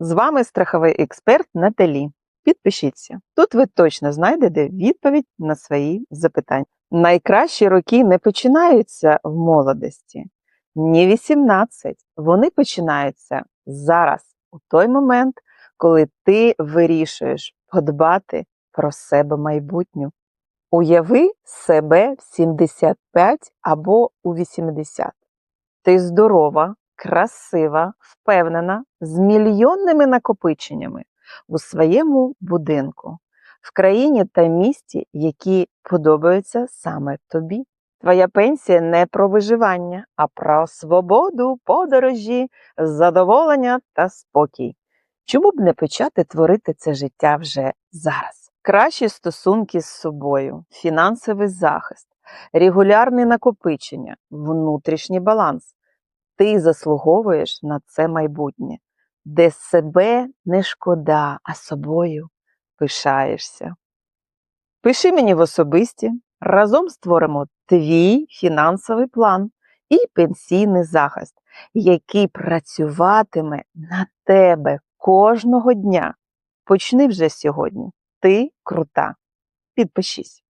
З вами страховий експерт Наталі. Підпишіться. Тут ви точно знайдете відповідь на свої запитання. Найкращі роки не починаються в молодості, ні 18. Вони починаються зараз, у той момент, коли ти вирішуєш подбати про себе майбутню. Уяви себе в 75 або у 80. Ти здорова, красива, впевнена, з мільйонними накопиченнями у своєму будинку, в країні та місті, які подобаються саме тобі. Твоя пенсія не про виживання, а про свободу, подорожі, задоволення та спокій. Чому б не почати творити це життя вже зараз? Кращі стосунки з собою, фінансовий захист, регулярне накопичення, внутрішній баланс. Ти заслуговуєш на це майбутнє, де себе не шкода, а собою пишаєшся. Пиши мені в особисті, разом створимо твій фінансовий план і пенсійний захист, який працюватиме на тебе кожного дня. Почни вже сьогодні. Ти крута. Підпишись.